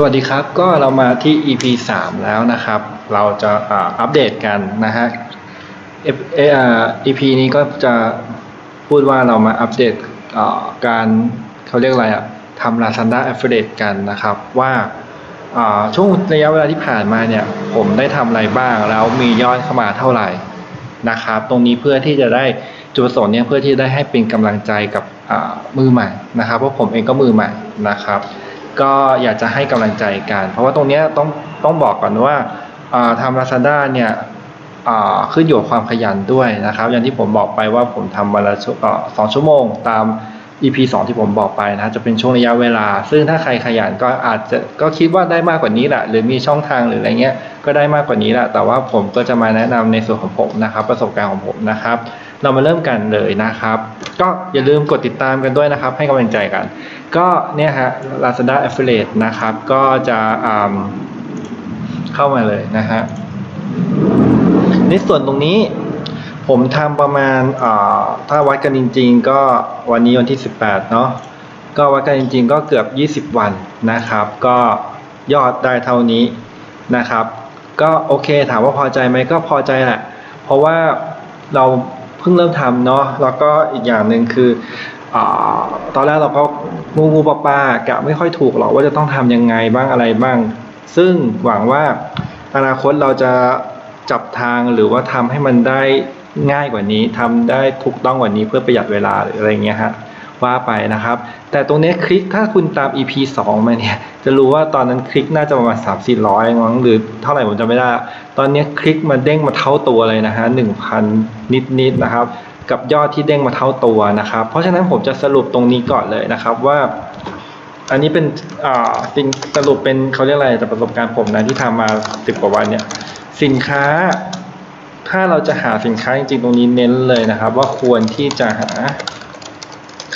สวัสดีครับก็เรามาที่ EP 3 แล้วนะครับ เราจะอัปเดตกันนะฮะเอฟเออ่า EP นี้ก็จะพูดว่าเรามาอัปเดตการเขาเรียกอะไรอะทำ Lazada Affiliate กันนะครับ ว่าช่วงระยะเวลาที่ผ่านมาเนี่ย ผมได้ทำอะไรบ้างแล้วมียอดเข้ามาเท่าไหร่นะครับ ตรงนี้เพื่อที่จะได้จุดประสงค์เนี่ยเพื่อที่ได้ให้เป็นกำลังใจกับมือใหม่นะครับเพราะผมเองก็มือใหม่นะครับ ก็อยากจะให้กำลังใจกัน เพราะว่าตรงนี้ต้องต้องบอกก่อนว่าอ่าทำ Lazada เนี่ยขึ้นอยู่กับความขยันด้วยนะครับ อย่างที่ผมบอกไปว่าผมทำวันละสองชั่วโมงตาม EP 2 ที่ผมบอกไปนะจะเป็นช่วงระยะเวลา ซึ่งถ้าใครขยันก็อาจจะก็คิดว่าได้มากกว่านี้แหละหรือมีช่องทางหรืออะไรเงี้ยก็ได้มากกว่านี้แหละแต่ว่าผมก็จะมาแนะนำในส่วนของผมนะครับ ประสบการณ์ของผมนะครับ เรามาเริ่มกันเลยนะครับ ก็อย่าลืมกดติดตามกันด้วยนะครับ ให้กำลังใจกัน ก็เนี่ยฮะ Lazada Affiliate นะครับ ก็จะเข้ามาเลยนะฮะในส่วนตรงนี้ผมทำประมาณถ้าวัดกันจริง ๆ ก็วันนี้วันที่ 18 เนาะก็วัดกันจริง ๆ ก็เกือบ 20 วันนะครับ ก็ยอดได้เท่านี้นะครับ ก็โอเคถามว่าพอใจไหมก็พอใจแหละ เพราะว่าเรา เพิ่งเริ่มทำเนาะแล้วก็อีกอย่างหนึ่งคืออตอนแรกเราก็งูงูปลาปลากะไม่ค่อยถูกหรอกว่าจะต้องทำยังไงบ้างอะไรบ้าง ซึ่งหวังว่าอนาคตเราจะจับทางหรือว่าทำให้มันได้ง่ายกว่านี้ทำได้ถูกต้องกว่านี้เพื่อประหยัดเวลาหรืออะไรเงี้ยฮะ ว่าไปนะครับ แต่ตรงนี้คลิกถ้าคุณตาม EP 2 มาเนี่ย จะรู้ว่าตอนนั้นคลิกน่าจะประมาณ3 4 0 0มั้งหรือเท่าไหร่ผมจำไม่ได้ ตอนนี้คลิกมาเด้งมาเท่าตัวเลยนะฮะ1,000 นิดๆนะครับ กับยอดที่เด้งมาเท่าตัวนะครับ เพราะฉะนั้นผมจะสรุปตรงนี้ก่อนเลยนะครับว่าอันนี้เป็นอ่าจริงสรุปเป็นเขาเรียกอะไรจากประสบการณ์ผมนะที่ทำมาสิบกว่าวันเนี่ย สินค้า ถ้าเราจะหาสินค้าจริงๆตรงนี้เน้นเลยนะครับ ว่าควรที่จะหา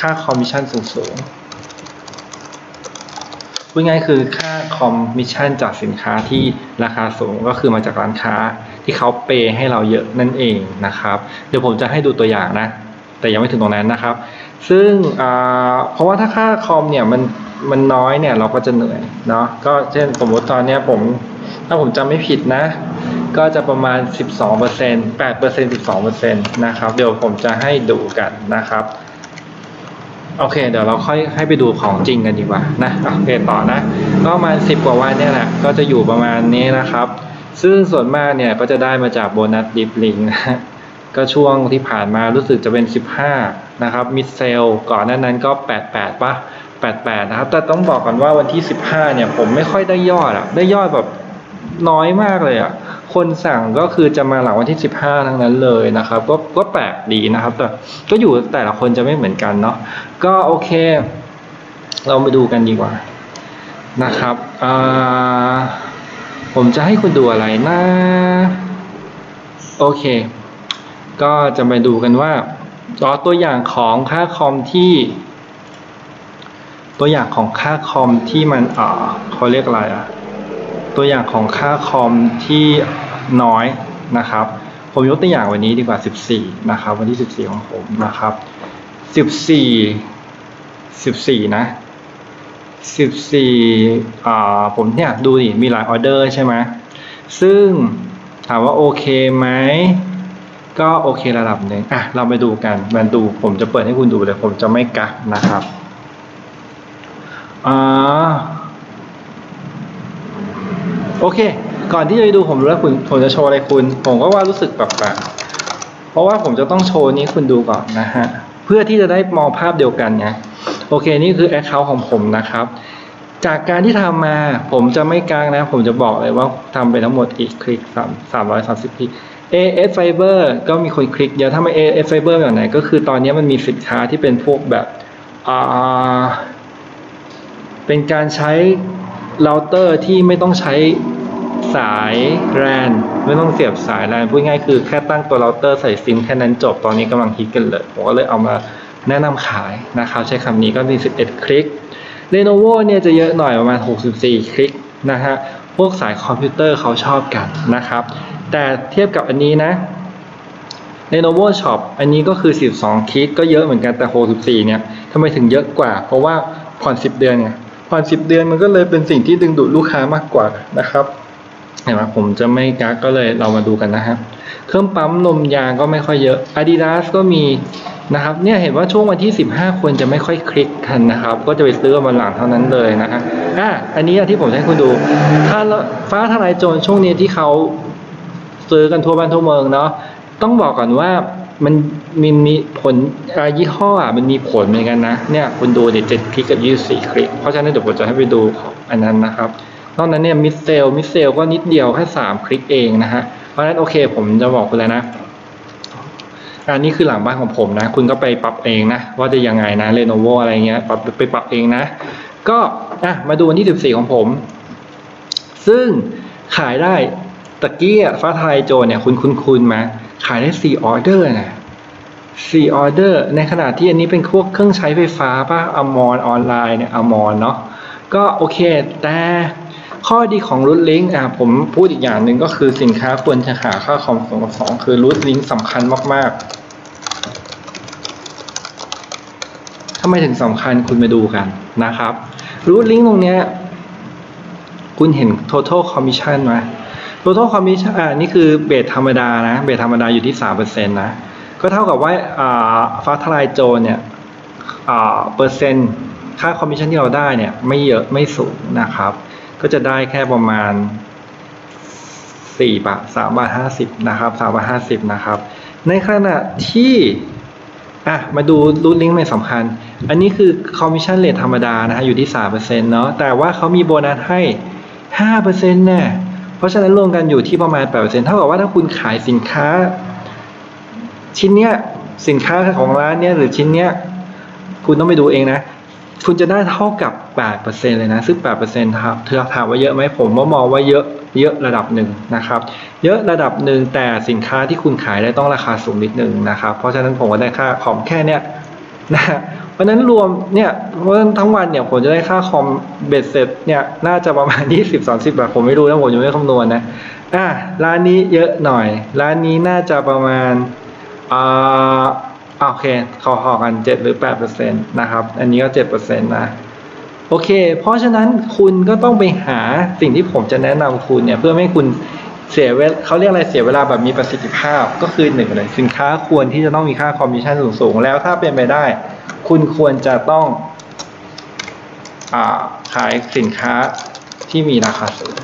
ค่าคอมมิชชั่นสูงๆพูดง่ายคือค่าคอมมิชชั่นจากสินค้าที่ราคาสูงก็คือมาจากร้านค้าที่เขาเปย์ให้เราเยอะนั่นเองนะครับ เดี๋ยวผมจะให้ดูตัวอย่างนะ แต่ยังไม่ถึงตรงนั้นนะครับ ซึ่งเพราะว่าถ้าค่าคอมเนี่ยมันมันน้อยเนี่ยเราก็จะเหนื่อยเนาะก็เช่นสมมติตอนเนี้ยผมถ้าผมจำไม่ผิดนะ ก็จะประมาณ 12% 8% 12%นะครับ เดี๋ยวผมจะให้ดูกันนะครับ โอเค เดี๋ยวเราค่อยให้ไปดูของจริงกันดีกว่านะโอเคต่อนะ ก็ประมาณ10กว่าวันเนี่ยแหละก็จะอยู่ประมาณนี้นะครับ ซึ่งส่วนมากเนี่ยก็จะได้มาจากโบนัสดิฟลิงนะก็ช่วงที่ผ่านมารู้สึกจะเป็น 15 นะครับมิดเซลก่อนหน้านั้นก็ 88ป่ะ88 นะครับ แต่ต้องบอกก่อนว่าวันที่ 15 เนี่ย ผมไม่ค่อยได้ยอดอะได้ยอดแบบน้อยมากเลยอะ คนสั่งก็คือจะมาหลังวันที่ 15 ทั้งนั้นเลยนะครับ ก็ก็แปลกดีนะครับ แต่ก็อยู่แต่ละคนจะไม่เหมือนกันเนาะก็โอเค เรามาดูกันดีกว่านะครับผมจะให้คุณดูอะไรนะโอเค ก็จะมาดูกันว่าอ๋อตัวอย่างของค่าคอมที่ ตัวอย่างของค่าคอมที่มันอ่าเขาเรียกอะไรอะ ตัวอย่างของค่าคอมที่น้อยนะครับ ผมยกตัวอย่างวันนี้ดีกว่า 14 นะครับ วันที่ 14 ของผมนะครับ 14 14 นะ 14อ่าผมเนี่ยดูดิมีหลายออเดอร์ใช่ไหมซึ่งถามว่าโอเคไหมก็โอเคระดับหนึ่งอะเราไปดูกันมาดูผมจะเปิดให้คุณดูเลย ผมจะไม่กักนะครับอ่า โอเค ก่อนที่จะไปดูผมรู้แล้วคุณผมจะโชว์อะไรคุณ ผมก็ว่ารู้สึกแปลกๆเพราะว่าผมจะต้องโชว์นี้คุณดูก่อนนะฮะ เพื่อที่จะได้มองภาพเดียวกันไง โอเค นี่คือ Account ของผมนะครับ จากการที่ทำมา ผมจะไม่กลางนะ ผมจะบอกเลยว่าทำไปทั้งหมดอีกคลิกสามสามร้อยสามสิบคลิก AS Fiber ก็มีคนคลิกเยอะถ้าไม่ AS Fiber แบบไหน ก็คือตอนนี้มันมีสินค้าที่เป็นพวกแบบอ่าเป็นการใช้เราเตอร์ที่ไม่ต้องใช้ สายแรนไม่ต้องเสียบสายแรนพูดง่ายคือแค่ตั้งตัวเราเตอร์ใส่ซิมแค่นั้นจบตอนนี้กำลังฮิตกันเลยผมก็เลยเอามาแนะนำขายนะครับใช้คำนี้ก็มี 11 คลิก Lenovo เนี่ยจะเยอะหน่อยประมาณ 64 คลิกนะฮะพวกสายคอมพิวเตอร์เขาชอบกันนะครับ แต่เทียบกับอันนี้นะ Lenovo Shop อันนี้ก็คือ 12 คลิกก็เยอะเหมือนกันแต่ 64 เนี่ยทำไมถึงเยอะกว่า เพราะว่าผ่อน 10 เดือนเนี่ยผ่อนสิบเดือนมันก็เลยเป็นสิ่งที่ดึงดูดลูกค้ามากกว่านะครับ เห็นไหมผมจะไม่กักก็เลยเรามาดูกันนะฮะเครื่องปั๊มนมยางก็ไม่ค่อยเยอะ Adidas ก็มีนะครับ เนี่ยเห็นว่าช่วงวันที่ 15ควรจะไม่ค่อยคลิกกันนะครับ ก็จะไปซื้อกันวันหลังเท่านั้นเลยนะฮะอะอันนี้ที่ผมให้คุณดู ถ้าฟ้าทลายโจรช่วงนี้ที่เขาซื้อกันทั่วบ้านทั่วเมืองเนาะ ต้องบอกก่อนว่ามันมีมีผลอ่ายี่ห้ออะมันมีผลเหมือนกันนะ เนี่ยคุณดูเดี๋ยเจ็ดคลิกกับยี่สี่คลิก เพราะฉะนั้นเดี๋ยวผมจะให้ไปดูอันนั้นนะครับ นอกนั้นเนี่ยมิสเซลมิสเซลก็นิดเดียวแค่สามคลิกเองนะฮะ เพราะฉะนั้นโอเคผมจะบอกคุณเลยนะอันนี้คือหลังบ้านของผมนะ คุณก็ไปปรับเองนะ ว่าจะยังไงนะเ e โนโวอะไรเงี้ยปรับไปปรับเองนะ ก็อะมาดูวันที่ 14 ของผม ซึ่งขายได้ตะกี้ฟ้าไทยโจรเนี่ยคุณคุณคุณมา ขายได้ 4 ออเดอร์นะ4ออเดอร์ในขณะที่อันนี้เป็นพวกเครื่องใช้ไฟฟ้าป่ะอมอนออนไลน์เนี่ยอมอนเนาะก็โอเค แต่ ข้อดีของรูทลิงก์อะผมพูดอีกอย่างหนึ่งก็คือสินค้าควรจะหาค่าคอมสองกับสองคือรูทลิงก์สำคัญมากๆทำไมถึงสำคัญคุณมาดูกันนะครับรูทลิงก์ตรงเนี้ยคุณเห็น total commission ไหม total commission อ่านี่คือเบสธรรมดานะ เบสธรรมดาอยู่ที่3%นะ ก็เท่ากับว่าอ่าฟ้าทลายโจรเนี่ยอ่าเปอร์เซ็นต์ค่าคอมมิชชั่นที่เราได้เนี่ยไม่เยอะไม่สูงนะครับ ก็จะได้แค่ประมาณ4บาท3บาท50นะครับ3บาท50นะครับ ในขณะที่อะมาดูรูทลิงก์ไม่สำคัญ อันนี้คือคอมมิชชั่นเรทธรรมดานะฮะอยู่ที่3%เปอร์เซ็นต์เนาะแต่ว่าเขามีโบนัสให้5%แน่เพราะฉะนั้นรวมกันอยู่ที่ประมาณ8%เท่ากับว่าถ้าคุณขายสินค้า ชิ้นเนี้ยสินค้าของร้านเนี้ยหรือชิ้นเนี้ยคุณต้องไปดูเองนะ คุณจะได้เท่ากับ 8%เลยนะ ซึ่ง 8%ครับเธอถามว่าเยอะไหมผมว่ามองว่าเยอะเยอะระดับหนึ่งนะครับ เยอะระดับหนึ่งแต่สินค้าที่คุณขายได้ต้องราคาสูงนิดนึงนะครับ เพราะฉะนั้นผมก็ได้ค่าคอมแค่เนี้ยนะเพราะฉะนั้นรวมเนี่ยเพราะฉะนั้นทั้งวันเนี่ยผมจะได้ค่าคอมเบ็ดเสร็จเนี่ยน่าจะประมาณ 20-30 บาท ผมไม่รู้นะผมยังไม่คำนวณนะอะร้านนี้เยอะหน่อย ร้านนี้น่าจะประมาณอ่า โอเคเขอขอกัน 7 หรือ8%นตนะครับ อันนี้ก็7%นตนะ โอเค เพราะฉะนั้นคุณก็ต้องไปหาสิ่งที่ผมจะแนะนำคุณเนี่ย เพื่อไม่ให้คุณเสียเวลเขาเรียกอะไรเสียเวลาแบบมีประสิทธิภาพก็คือหนึ่งเลยสินค้าควรที่จะต้องมีค่าคอมมิชชั่นสูงๆ แล้วถ้าเป็นไปได้ คุณควรจะต้องอขายสินค้าที่มีราคาสูง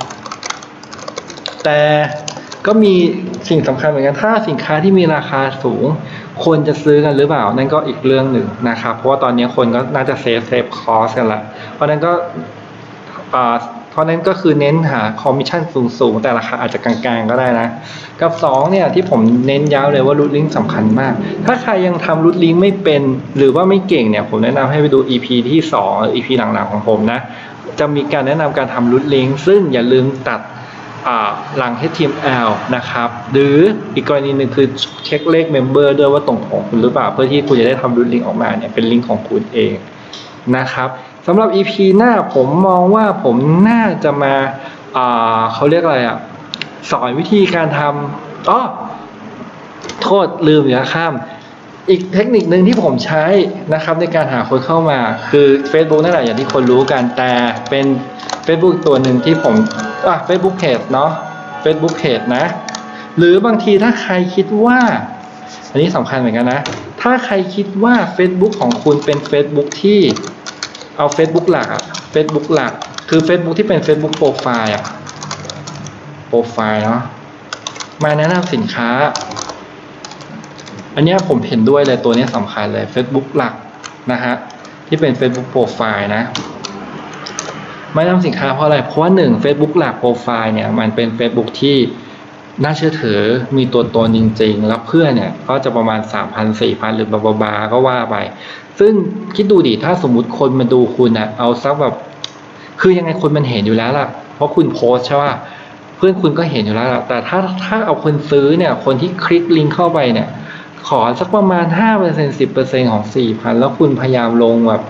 แต่ก็มีสิ่งสำคัญเหมือนกันถ้าสินค้าที่มีราคาสูง คนจะซื้อกันหรือเปล่า นั่นก็อีกเรื่องหนึ่งนะครับ เพราะว่าตอนนี้คนก็น่าจะเซฟเซฟคอสกันละเพราะนั้นก็อ่าเพราะนั้นก็คือเน้นหาคอมมิชชั่นสูงๆ แต่ราคาอาจจะกลางๆก็ได้นะ กับสองเนี่ยที่ผมเน้นย้ำเลยว่ารูทลิงก์สำคัญมาก ถ้าใครยังทำรูทลิงก์ไม่เป็นหรือว่าไม่เก่งเนี่ย ผมแนะนำให้ไปดู EP ที่2 EP หลังๆของผมนะ จะมีการแนะนำการทำรูทลิงก์ซึ่งอย่าลืมตัด หลัง HTML นะครับ หรืออีกกรณีหนึ่งคือเช็คเลขเมมเบอร์ด้วยว่าตรงของคุณหรือเปล่า เพื่อที่คุณจะได้ทำรูทลิงก์ออกมาเนี่ยเป็นลิงก์ของคุณเองนะครับสำหรับ EP หน้าผมมองว่าผมน่าจะมาอ่าเขาเรียกอะไรอะสอนวิธีการทำอ๋อโทษลืมอย่าข้าม อีกเทคนิคหนึ่งที่ผมใช้นะครับในการหาคนเข้ามาคือ Facebook นั่นแหละอย่างที่คนรู้กันแต่เป็น Facebook ตัวหนึ่งที่ผม อะ Facebook Page เนาะ Facebook Page นะ หรือบางทีถ้าใครคิดว่า อันนี้สำคัญเหมือนกันนะ ถ้าใครคิดว่า Facebook ของคุณเป็น Facebook ที่เอา Facebook หลักอะ Facebook หลัก คือ Facebook ที่เป็น Facebook Profile อะโปรไฟล์เนาะมาแนะนำสินค้า อันนี้ผมเห็นด้วยเลยตัวนี้สำคัญเลย Facebook หลักนะฮะที่เป็น Facebook โปร ไฟล์นะมาแนำสินค้าเพราะอะไร เพราะว่าหนึ่ง Facebook หลักโปรไฟล์เนี่ยมันเป็น Facebook ที่น่าเชื่อถือมีตัวตนจริง ๆ แล้วเพื่อนเนี่ยก็จะประมาณ 3,000 4,000 หรือบาบาๆก็ว่าไป ซึ่งคิดดูดิถ้าสมมุติคนมาดูคุณอะเอาสักแบบ คือยังไงคนมันเห็นอยู่แล้วล่ะ เพราะคุณโพสใช่ป่ะเพื่อนคุณก็เห็นอยู่แล้วล่ะ แต่ถ้าถ้าเอาคนซื้อเนี่ย คนที่คลิกลิงก์เข้าไปเนี่ย ขอสักประมาณ 5% 10%ของ 4,000 แล้วคุณพยายามลงแบบ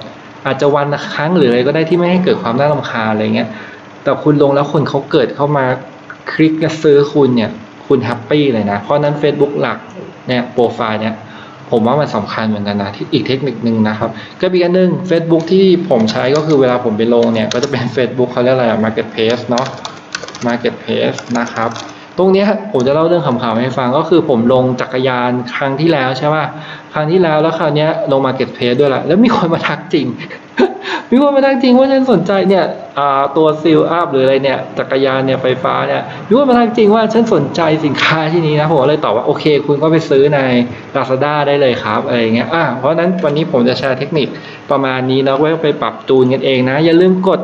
อาจจะวันละครั้งหรืออะไรก็ได้ที่ไม่ให้เกิดความน่ารำคาญอะไรเงี้ย แต่คุณลงแล้วคนเขาเกิดเข้ามาคลิกและซื้อคุณเนี่ย คุณแฮปปี้เลยนะ เพราะนั้น Facebook หลักเนี่ยโปรไฟล์เนี่ยผมว่ามันสำคัญเหมือนกันนะที่อีกเทคนิคนึงนะครับก็มีอันหนึง Facebook ที่ผมใช้ก็คือเวลาผมไปลงเนี่ย ก็จะเป็น Facebook เขาเรียกอะไรอะ Marketplace เนาะ Marketplace นะครับ ตรงเนี้ยผมจะเล่าเรื่องขำๆให้ฟังก็คือผมลงจักรยานครั้งที่แล้วใช่ป่ะ ครั้งที่แล้วแล้วคราวนี้ลง Marketplace ด้วยละแล้วมีคนมาทักจริง มีคนมาทักจริงว่าฉันสนใจเนี่ยตัวซีลอัพหรืออะไรเนี่ยจักรยานเนี่ยไฟฟ้าเนี่ยมีคนมาทักจริงว่าฉันสนใจสินค้าที่นี้นะผมเลยตอบว่าโอเค คุณก็ไปซื้อใน Lazada ได้เลยครับอะไรเงี้ยอ่าเพราะนั้นวันนี้ผมจะแชร์เทคนิคประมาณนี้นะไว้ไปปรับจูนกันเองนะ อย่าลืมกด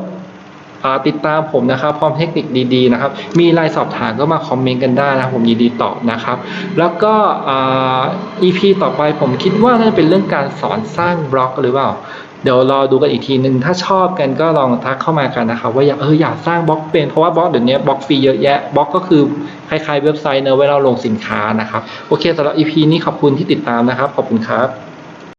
ติดตามผมนะครับพร้อมเทคนิคดีๆนะครับ มีไลน์สอบถามก็มาคอมเมนต์กันได้นะผมยินดีตอบนะครับ แล้วก็อ่า EP ต่อไปผมคิดว่าน่าจะเป็นเรื่องการสอนสร้างบล็อกหรือเปล่าเดี๋ยวรอดูกันอีกทีหนึ่งถ้าชอบกันก็ลองทักเข้ามากันนะครับว่าอยากเอออยากสร้างบล็อกเป็นเพราะว่าบล็อกเดี๋ยวนี้บล็อกฟรีเยอะแยะบล็อกก็คือคล้ายๆเว็บไซต์เนอะไว้เราลงสินค้านะครับโอเคสำหรับ EP นี้ขอบคุณที่ติดตามนะครับ ขอบคุณครับ